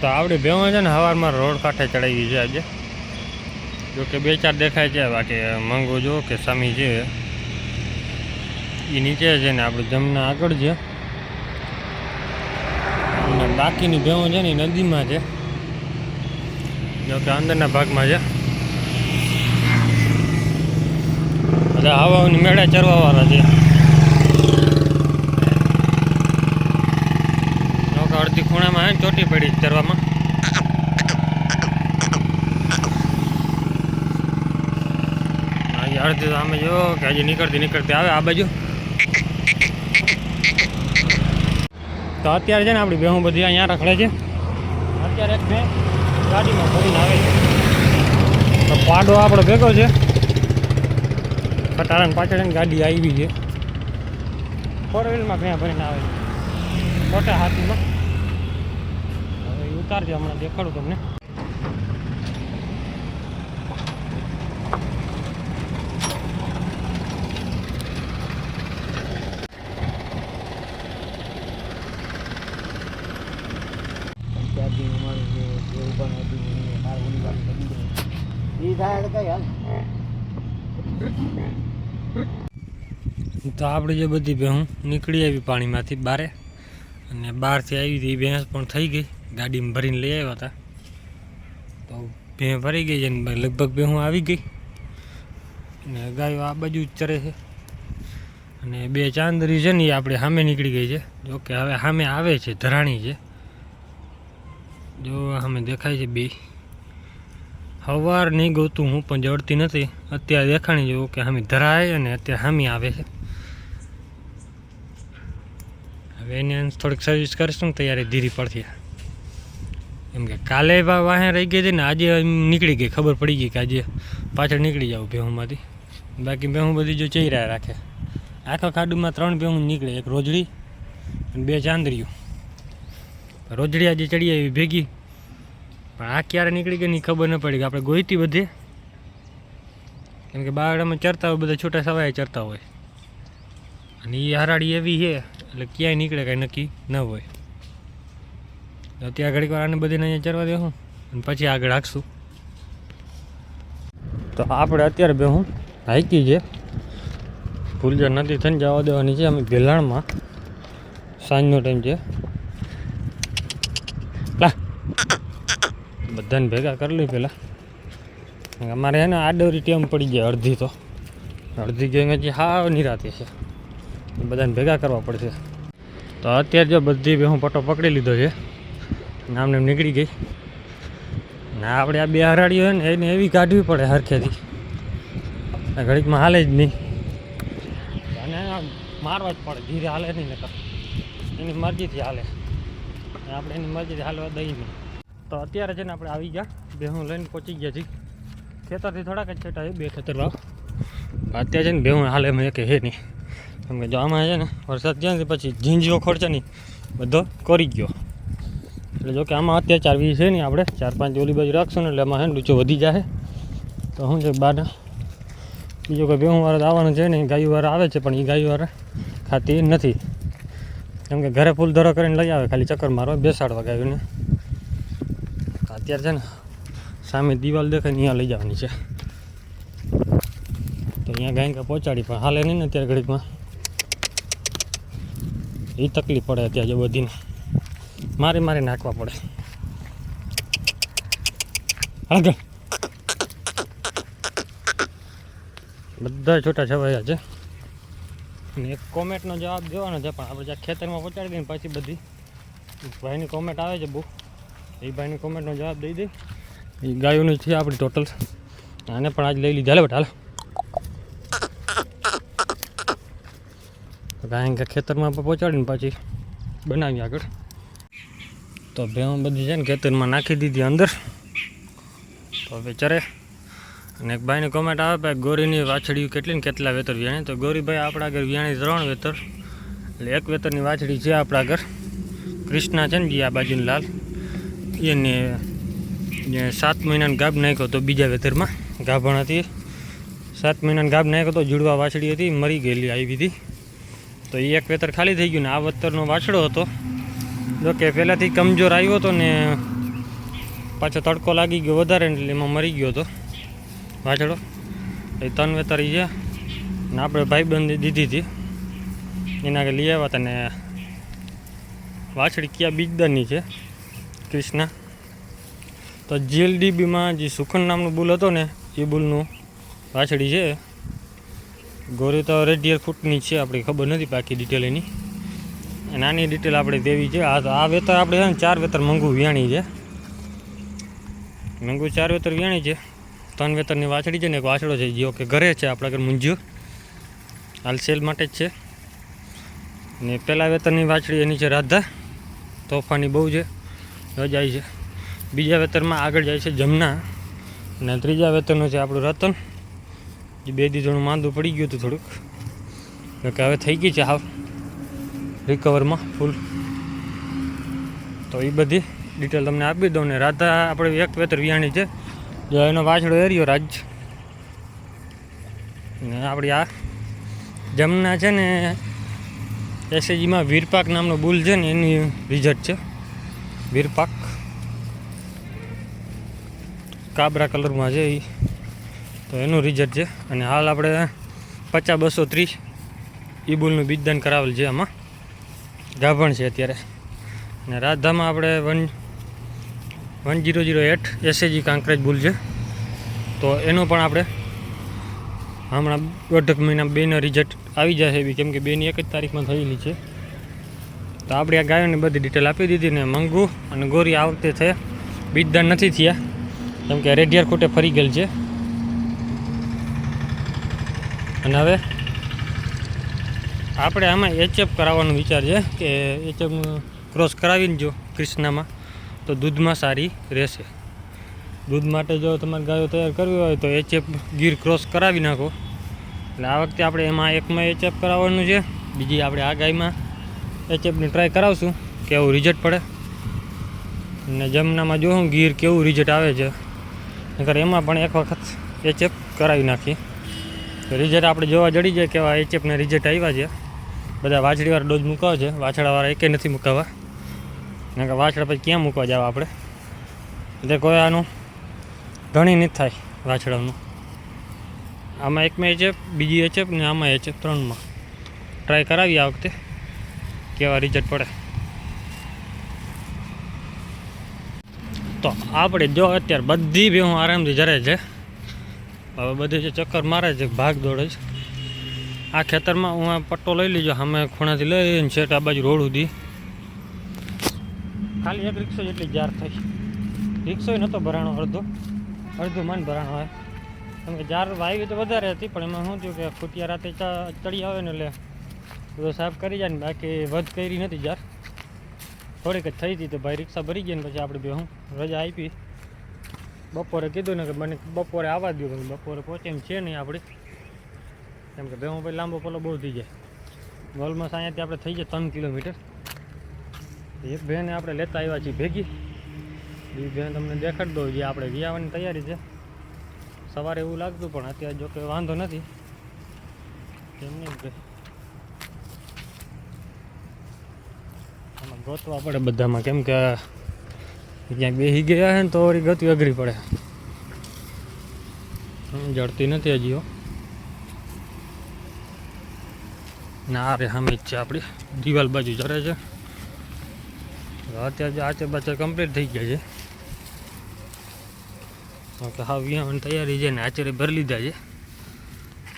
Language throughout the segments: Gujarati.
તો આવડી ભેવા છે ને સવારમાં રોડ કાંઠે ચડાવી છે આજે. જો કે બે ચાર દેખાય છે, બાકી મંગો જો કે સામી છે. એ નીચે છે ને આપણે જમના આગળ છે. અને બાકીની ભેવો છે ને એ નદીમાં છે. જો કે અંદરના ભાગમાં છે. બધા હવાની મેળે ચરવાવાળા છે. અડધી ખૂણામાં હે ચોટી પડી કરવામાં અડધી તો આમે જો કે હજી નીકળતી નીકળતી આવે આ બાજુ. તો અત્યારે છે ને આપણી બેહું બધી અહીંયા રખડે છે. અત્યારે એક બે ગાડીમાં ભરીને આવે છે. તો પાડો આપણો ભેગો છે. ખટારાની પાછળ ગાડી આવી છે. ફોર વ્હીલમાં ક્યાં ભરીને આવે છે? મોટા હાથીમાં. ઉતારજો હમણાં દેખાડું તમને. તો આપણે જે બધી ભેહું નીકળી આવી પાણીમાંથી બારે. અને બહારથી આવી હતી ભેંસ પણ થઈ ગઈ. ગાડીમાં ભરીને લઈ આવ્યા હતા. તો ભેં ભરી ગઈ છે ને લગભગ ભેહું આવી ગઈ. અને ગાયો આ બાજુ જ ચરે છે. અને બે ચાંદરી છે ને એ આપણે સામે નીકળી ગઈ છે. જોકે હવે સામે આવે છે, ધરાણી છે. જો સામે દેખાય છે બે. સવાર નહીં ગોતું હું, પણ જડતી નથી. અત્યારે દેખાણી જોવું કે સામે ધરાય અને અત્યારે હામી આવે છે. હવે એને થોડીક સર્વિસ કરીશું તૈયારી ધીરી પડતી એમ કે કાલે વાહે રહી ગઈ હતી ને આજે નીકળી ગઈ, ખબર પડી ગઈ કે આજે પાછળ નીકળી જાવ ભેહુંમાંથી. બાકી ભેહું બધી જો ચૈરા રાખે. આખા ખાડુમાં ત્રણ ભેહું નીકળે, એક રોજડી અને બે ચાંદરિયું રોજડી આજે ચડી આવી ભેગી. પણ આ ક્યારે નીકળી ગઈ ની ખબર ન પડી કે આપણે ગોઈતી બધે. કેમ કે બારડામાં ચરતા હોય, બધા છૂટા સવાય ચરતા હોય. અને એ હરાડી એવી છે, એટલે ક્યાંય નીકળે કાંઈ નક્કી ન હોય. ત્યાં ઘડીક વાર આને બધીને અહીંયા ચરવા દેવું અને પછી આગળ રાખશું તો આપણે અત્યારે બે હું હાઈકી છે. ફૂલજર નદી થઈને જવા દેવાની છે. અમે ભેલાણમાં સાંજનો ટાઈમ છે. બધાને ભેગા કરી લઈ પહેલાં અમારે છે ને આડવરી ટેમ પડી જાય અડધી તો. અડધી ગેંગ હજી હાવ નિરાતે છે. બધાને ભેગા કરવા પડશે. તો અત્યારે જો બધી બે હું પટો પકડી લીધો છે. ને આમને નીકળી ગઈ. ને આપણે આ બે હરાડી હોય ને, એને એવી કાઢવી પડે હરખેથી. ઘડીકમાં હાલે જ નહીં. અને મારવા જ પડે, ધીરે હાલે નહીં નકર. એની મરજીથી હાલે. આપણે એની મરજીથી હાલવા દઈ નહીં. તો અત્યારે છે ને આપણે આવી ગયા. બે હું લઈને પહોંચી ગયા છીએ. ખેતરથી થોડાક જ છેટા બે ખેતર વાવ. અત્યારે છે ને બે હું હાલે મેં કે હે નહીં. કેમ કે જો આમાં છે ને, વરસાદ જ્યાં છે પછી ઝીંઝીઓ ખર્ચે નહીં બધો કરી ગયો. એટલે જો કે આમાં અત્યારે ચાર છે નહીં આપણે, ચાર પાંચ ઓલી બાજુ રાખશું ને એટલે એમાં છે ને વધી જાય તો શું છે, બાર બીજો કોઈ બેહું વાળા આવવાનું છે ને, ગાયું વાળા આવે છે, પણ એ ગાયું વાળા ખાતી નથી. કેમ કે ઘરે ફૂલ ધરો કરીને લઈ આવે, ખાલી ચક્કર મારવા, બેસાડવા ગાયુંને. અત્યારે છે ને, સામે દિવાલ દેખાય ને અહીંયા લઈ જવાની છે. તો અહીંયા ગાયકા પહોંચાડી, પણ હાલે નહીં ને અત્યારે ઘડીકમાં. એ તકલીફ પડે અત્યારે જો બધીને. મારી મારી નાખવા પડે. આગળ. બધા છોટા છવાયા છે. અને એક કોમેન્ટનો જવાબ દેવાનો છે, પણ આપણે જ્યાં ખેતરમાં પહોંચાડી દઈએ પાછી બધી, ભાઈની કોમેન્ટ આવે છે બહુ. એ ભાઈની કોમેન્ટનો જવાબ દઈ દઈ એ ગાયોની છે આપણી ટોટલ આને પણ આજ લઈ લીધા લે બેટા, હાલો. કે ખેતરમાં પહોંચાડીને પછી બનાવી આગળ. તો ભેં બધી છે ને ખેતરમાં નાખી દીધી અંદર. તો હવે ચરે. અને એક ભાઈની કોમેન્ટ આવે ભાઈ, ગોરીની વાછડી કેટલી ને કેટલા વેતર વ્યાણી તો ગોરીભાઈ આપણા આગળ વ્યાણી ત્રણ વેતર. એટલે એક વેતરની વાછડી છે આપણા આગળ કૃષ્ણા છે ને જે આ બાજુની લાલ. એને સાત મહિનાનો ગાભ નાખ્યો તો બીજા વેતરમાં. ગાભણ હતી. સાત મહિનાનો ગાભ નાખ્યો તો જુડવા વાછડી હતી, મરી ગયેલી આવી હતી. તો એ એક વેતર ખાલી થઈ ગયું ને આ વેતરનો વાછડો હતો. જો કે પહેલાંથી કમજોર આવ્યો હતો ને પાછો તડકો લાગી ગયો વધારે એટલે એમાં મરી ગયો હતો વાછડો. એ તન વેતરી છે ને આપણે ભાઈબંધ દીધી હતી. એના કે લઈ આવ્યા હતા ને વાછડી ક્યાં બીજદાની છે? કૃષ્ણા. તો જીએલડીબીમાં જે સુખન નામનું બુલ હતો ને, એ બુલનું વાછડી છે. ગોરી તો રેડિયર ફૂટની છે, આપણી ખબર નથી બાકી ડિટેલ એની. અને આની ડિટેલ આપણે દેવી છે. આ આ વેતર આપણે છે ને ચાર વેતર મંગુ વ્યાણી છે. મંગુ ચાર વેતર વ્યાણી છે. ત્રણ વેતરની વાછડી છે ને એક વાછડો છે. જે કે ઘરે છે આપણા ઘર મુંજ્યો. હાલ સેલ માટે જ છે. ને પહેલાં વેતરની વાછડી એની છે રાધા. તોફાની બહુ છે. રજાઈ છે. બીજા વેતરમાં આગળ જાય છે જમના. અને ત્રીજા વેતરનું છે આપણું રતન. જે બે દી માંદું પડી ગયું હતું થોડુંક. હવે થઈ ગઈ છે હાવ. રિકવરમાં ફૂલ તો એ બધી ડિટેલ તમને આપી દઉં ને રાધા, આપણે એક વેતર વિયાણી છે, જો એનો વાછડો એરિયો રાજ ને આપણી આ જમના છે ને એસએજીમાં વીરપાક નામનો બુલ છે ને, એની રિઝલ્ટ છે. વીરપાક. કાબરા કલરમાં છે એ તો એનું રિઝલ્ટ છે. અને હાલ આપણે પચાસ બસો ત્રીસ ઈ બુલનું બીજદાન કરાવેલ છે આમાં. ગાભણ છે અત્યારે. અને રાધામાં આપણે one one zero zero eight SAG Kankrej ભૂલ છે. તો એનો પણ આપણે હમણાં દોઢક મહિના બેનો રિઝલ્ટ આવી જશે એવી, કેમ કે બેની એક જ તારીખમાં થયેલી છે. તો આપણે આ ગાયોની બધી ડિટેલ આપી દીધી ને મંગુ અને ગોરી આ વખતે થયા. બીજદાન નથી થયા, કેમ કે રેડિયાર ખોટે ફરી ગયેલ છે. અને હવે આપણે આમાં એચએફ કરાવવાનો વિચાર છે કે એચએફ ક્રોસ કરાવીને જો કૃષ્ણામાં, તો દૂધમાં સારી રહેશે. દૂધ માટે જો તમારે ગાયો તૈયાર કરવી હોય તો એચએફ ગીર ક્રોસ કરાવી નાખો. એટલે આ વખતે આપણે એમાં એકમાં એચએફ કરાવવાનું છે, બીજી આપણે આ ગાયમાં એચએફની ટ્રાય કરાવશું, કેવું રિઝલ્ટ પડે. અને જમનામાં જોઉં ગીર કેવું રિઝલ્ટ આવે છે, નકર એમાં પણ એક વખત એચએફ કરાવી નાખીએ. રિઝલ્ટ આપણે જોવા જડી જાય કેવા એચએફના રિઝલ્ટ આવ્યા છે. બધા વાછડીવાળા ડોઝ મૂકાવે છે. વાછડાવાળા એકે નથી મૂકાવા કે વાછડા પછી ક્યાં મૂકવા જાવ આપણે? એટલે કોઈ આનું ઘણી નથી થાય વાછડાનું. આમાં એકમાં એચએફ, બીજી એચએફ ને આમાં એચએફ ત્રણમાં. ટ્રાય કરાવી આ વખતે. કેવા રિઝલ્ટ પડે. તો આપણે જો અત્યારે બધી બી હું આરામથી જરે છે. હવે બધી જે ચક્કર મારે છે, ભાગ દોડે છે. આ ખેતરમાં હું આ પટ્ટો લઈ લીજો. સામે ખૂણાથી લઈને છેટ આ બાજુ રોડ સુધી. ખાલી એક રિક્ષો જેટલી જાર થઈ. રિક્ષો નહોતો ભરાણો, અડધો. અડધો માન ભરાણો હોય. કેમ કે જાર વાવી તો વધારે હતી, પણ એમાં શું થયું કે ખૂટિયા રાતે ચડી આવે ને એટલે બધો સાફ કરી જાય ને બાકી વધ કરી નથી જાર. થોડીક જ થઈ હતી તો ભાઈ રિક્ષા ભરી ગઈ ને પછી આપણે બે હું રજા આપી. બપોરે કીધું ને કે મને બપોરે આવવા દો બપોરે પહોંચે એમ છે નહીં આપણી. કેમ કે ભેહું પછી લાંબો પલો બહુ થઈ જાય. ઓલમોસ્ટ અહીંયાથી આપણે થઈ જાય ત્રણ કિલોમીટર. એક બહેને આપણે લેતા આવ્યા છીએ ભેગી. બીજી બહેન તમને દેખાડી દઉં જે આપણે વિયાવાની તૈયારી છે. સવારે એવું લાગતું પણ અત્યારે જો કે વાંધો નથી. કેમ નહીં કે? આમાં ગોતવા પડે બધામાં. કેમ કે ક્યાંક બેસી ગયા છે ને તો વળી ગતિ અઘરી પડે. જડતી નથી હજી હો ના રે જ છે આપણી દિવાલ બાજુ ચડે છે. અત્યારે આચે આચર કમ્પ્લીટ થઈ ગયા છે. કે હા વિયાવાની તૈયારી છે ને આચરે ભરી લીધા છે.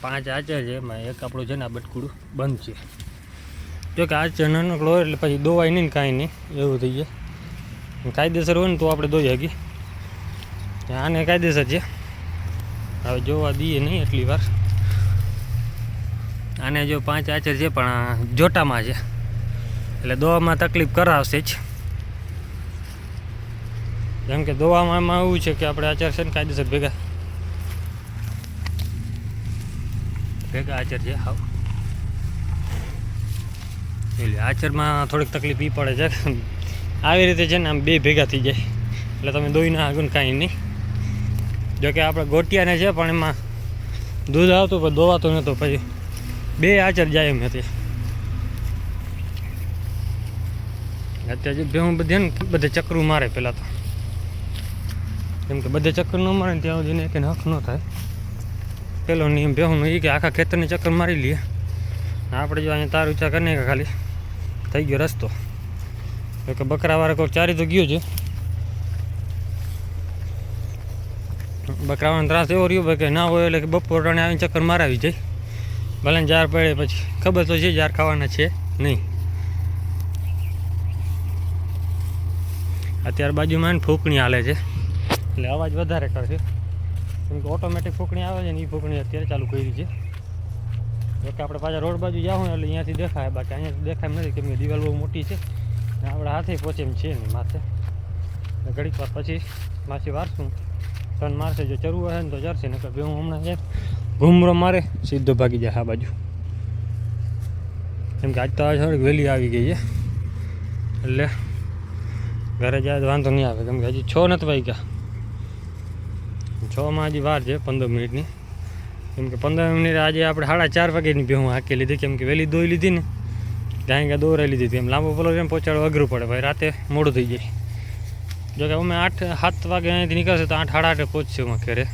પાંચ આચર છે, એમાં એક આપણું છે ને આ બટકુડું બંધ છે. જો કે આચર નાનકડો હોય એટલે પછી દોવાય નહીં ને કાંઈ નહીં, એવું થઈ જાય. કાયદેસર હોય ને તો આપણે દોઈ શકીએ. આને કાયદેસર છે. હવે જોવા દઈએ નહીં એટલી વાર. આને જો પાંચ આચર છે, પણ જોટામાં છે. એટલે દોવામાં તકલીફ કરાવશે જ. જેમ કે દોવામાં એમાં એવું છે કે આપણે આચર છે ને કાયદેસર ભેગા. ભેગા આચર છે, હાવ. એટલે આચરમાં થોડીક તકલીફ એ પડે છે. આવી રીતે છે ને આમ બે ભેગા થઈ જાય. એટલે તમે દોઈ ના આગળ કાંઈ નહીં. જોકે આપણે ગોટિયાને છે, પણ એમાં દૂધ આવતું, પણ દોવાતું નહોતું. પછી બે આચર જાય એમ હતી અત્યારે ભેહું બધે ને બધે ચક્રું મારે પહેલાં તો. કેમ કે બધે ચક્કર ન મારે ત્યાં સુધી એક હક ન થાય. પેલો નિયમ બેહુનો એ કે આખા ખેતરને ચક્કર મારી લઈએ આપણે જો અહીંયા તાર ઊંચા કરીને ખાલી. થઈ ગયો રસ્તો. કે બકરાવાળા કોઈ ચારી તો ગયો છે. બકરાવાનો ત્રાસ એવો રહ્યો ભાઈ કે ના હોય એટલે બપોર ટાણે આવીને ચક્કર મારાવી જાય. ભલે જાર પડે પછી. ખબર તો છે જાર ખાવાના છે નહીં. અત્યારે બાજુમાં ફૂંકણી હાલે છે. એટલે અવાજ વધારે કરશે. કેમ કે ઓટોમેટિક ફૂંકણી આવે છે ને એ ફૂંકણી અત્યારે ચાલુ કરી છે. જો કે આપણે પાછા રોડ બાજુ જાઉં એટલે અહીંયાથી દેખાય. બાકી અહીંયાથી દેખાય નથી. કેમ કે દિવાલ બહુ મોટી છે. ને આપણા હાથે પહોંચે એમ છે ને માથે. ઘડીક વાર પછી માછી વારશું ત્રણ મારશે જો ચરવું હશે ને તો ચરશે નકર બે હું હમણાં જાય. ઘૂમરો મારે, સીધો ભાગી જાય આ બાજુ. કેમ કે આજ તો આજ થોડીક વહેલી આવી ગઈ છે. એટલે ઘરે જાય તો વાંધો નહીં આવે. કેમ કે હજી છ નથી વાગ્યા. છમાં હજી વાર છે, પંદર મિનિટની. કેમ કે પંદર મિનિટ આજે આપણે સાડા ચાર વાગ્યાની ભેહું હાંકી લીધી. કેમ કે વહેલી દોઈ લીધી ને ત્યાં ગાય દોરાઈ લીધી હતી. એમ લાંબો પલો ને પહોંચાડવા અઘરું પડે. ભાઈ રાતે મોડું થઈ જાય. જોકે અમે આઠ, સાત વાગે અહીંયાથી નીકળશે તો આઠ, સાડા આઠે પહોંચશે અમે ઘરે.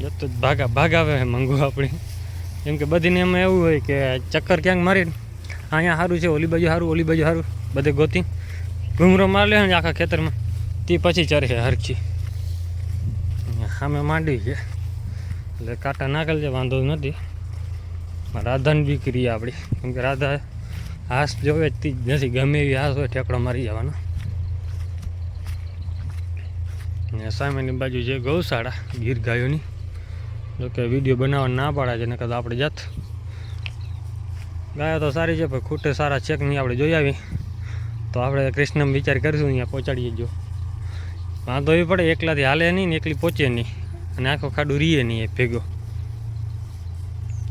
જતો જ ભાગા ભાગાવે છે મંગું આપણી. કેમ કે બધીને એમાં એવું હોય કે ચક્કર ક્યાંક મારીને અહીંયા સારું છે, ઓલી બાજુ સારું ઓલી બાજુ સારું બધે ગોતી. ઘૂમરો મારી લે ને આખા ખેતરમાં. તે પછી ચરશે હરખી. સામે માંડી છે. એટલે કાંટા નાખેલ છે, વાંધો નથી. રાધાની બી કરી આપણી. કેમ કે રાધા હાસ જોવે જ નથી, ગમે એવી હાસ હોય ઠેકડો મારી જવાનો. ને સામેની બાજુ છે ગૌશાળા, ગીર ગાયોની. જોકે વીડિયો બનાવવા ના પાડે છે, નકર તો આપણે જાત. ગાયો તો સારી છે, પણ ખૂટે સારા ચેક નહીં, આપણે જોઈ આવી. તો આપણે કૃષ્ણ વિચાર કરીશું, અહીંયા પહોંચાડીએ જો. વાંધો એ પડે, એકલાથી હાલે નહીં ને એકલી પહોંચે નહીં. અને આખો ખાડું રીએ નહીં એ ભેગો.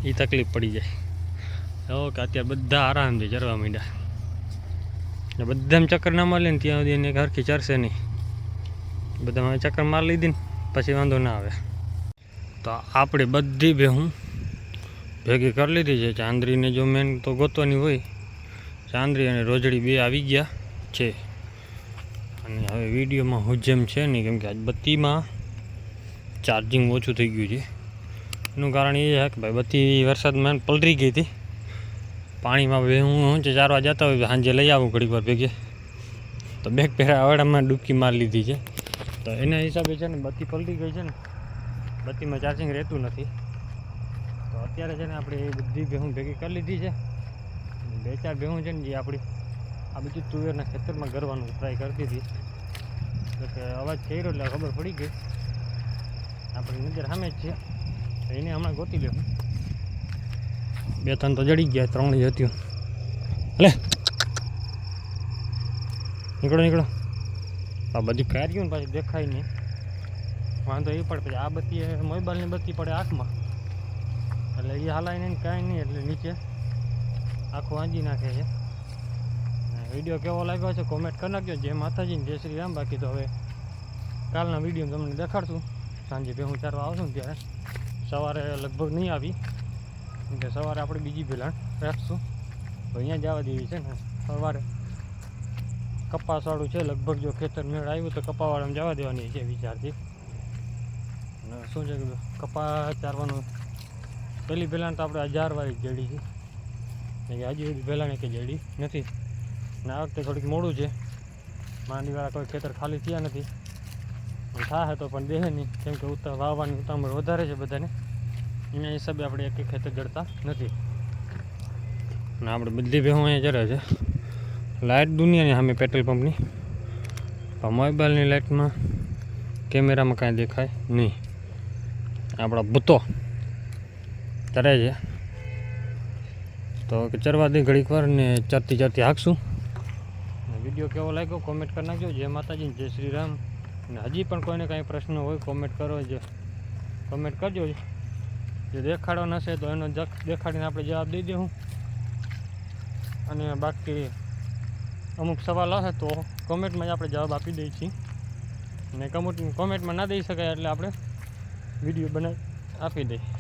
એ તકલીફ પડી જાય. ઓકે અત્યારે બધા આરામથી ચરવા માંડ્યા. એટલે બધામાં ચક્કર ના મારી ને ત્યાં સુધી એને હરખી ચરશે નહીં. બધામાં ચક્કર મારી લીધી ને, પછી વાંધો ના આવે. તો આપણે બધી ભેહું ભેગી કરી લીધી છે. ચાંદરીને જો મેન તો ગોતવાની હોય. ચાંદરી અને રોજડી બે આવી ગયા છે. અને હવે વિડીયોમાં હુજેમ છે નહીં કેમ કે આજ બત્તીમાં ચાર્જિંગ ઓછું થઈ ગયું છે. એનું કારણ એ છે કે ભાઈ બત્તી વરસાદમાં પલરી ગઈ હતી. પાણીમાં બે હું ઊંચે ચારવા જતા હોય સાંજે લઈ આવું ઘડીક વાર ભેગે. તો બેગ પહેરા અવાડામાં ડૂબકી મારી લીધી છે. તો એના હિસાબે છે ને બત્તી પલટી ગઈ છે ને બત્તીમાં ચાર્જિંગ રહેતું નથી. તો અત્યારે છે ને આપણે બધી ભેહું ભેગી કરી લીધી છે. બે ચાર ભેહું છે ને જે આપણી આ બધું તુવેરના ખેતરમાં ગરવાનું ટ્રાય કરતી હતી. એટલે અવાજ કર્યો એટલે ખબર પડી ગઈ. આપણી નજર સામે જ છે. એને હમણાં ગોતી લેવું બે ત્રણ તો જડી ગયા ત્રણ જ હતી લે. નીકળો નીકળો. આ બધી કાર્યું પાછી દેખાય નહીં. વાંધો એ પડે પછી આ બત્તી મોબાઈલની બત્તી પડે આંખમાં. એટલે એ હલાવીને કાંઈ નહીં, એટલે નીચે આખું વાંચી નાખે છે. વીડિયો કેવો લાગ્યો છે કોમેન્ટ કરી નાખજો. જય માતાજી જય શ્રી રામ. બાકી તો હવે કાલના વીડિયો તમને દેખાડશું. સાંજે બે હું ચારવા આવશું ત્યારે. સવારે લગભગ નહીં આવી. કે સવારે આપણે બીજી ભેલાણ રાખશું. તો અહીંયા જવા દેવી છે ને સવારે. કપાસવાળું છે લગભગ જો ખેતર મેળ આવ્યું તો કપાવાળામાં જવા દેવાની છે વિચારથી. શું છે કે કપા ચારવાનું. પહેલી પહેલાં તો આપણે હજાર વાળી જડી છે. કે હજી સુધી પહેલાં કે જડી નથી. ને આ વખતે થોડીક મોડું છે. માંડીવાળા કોઈ ખેતર ખાલી થયા નથી. થાય તો પણ દેહ નહીં. કેમ કે ઉતા વાવવાની ઉતામળ વધારે છે બધાને. એના હિસાબે આપણે એક એક ખેતર જડતા નથી. અને આપણે બધી ભેહું અહીંયા જરે છે. લાઇટ દુનિયાની સામે પેટ્રોલ પંપની. પણ મોબાઈલની લાઇટમાં કેમેરામાં કાંઈ દેખાય નહીં. આપણા ભૂતો ચરે છે. તો ચરવા દે ઘડીક વાર ને ચરતી ચરતી હાંકશું. વીડિયો કેવો લાગ્યો કોમેન્ટ કરી નાખજો. જય માતાજી, જય શ્રી રામ. અને હજી પણ કોઈને કાંઈ પ્રશ્ન હોય કોમેન્ટ કરો જે. કોમેન્ટ કરજો જે. દેખાડો નશે તો એનો દેખાડીને આપણે જવાબ દઈ દઉં. અને બાકી અમુક સવાલ હશે તો કોમેન્ટમાં જ આપણે જવાબ આપી દઈએ છીએ. અને કમુટ કોમેન્ટમાં ના દઈ શકાય એટલે આપણે વીડિયો બનાવી આપી દઈએ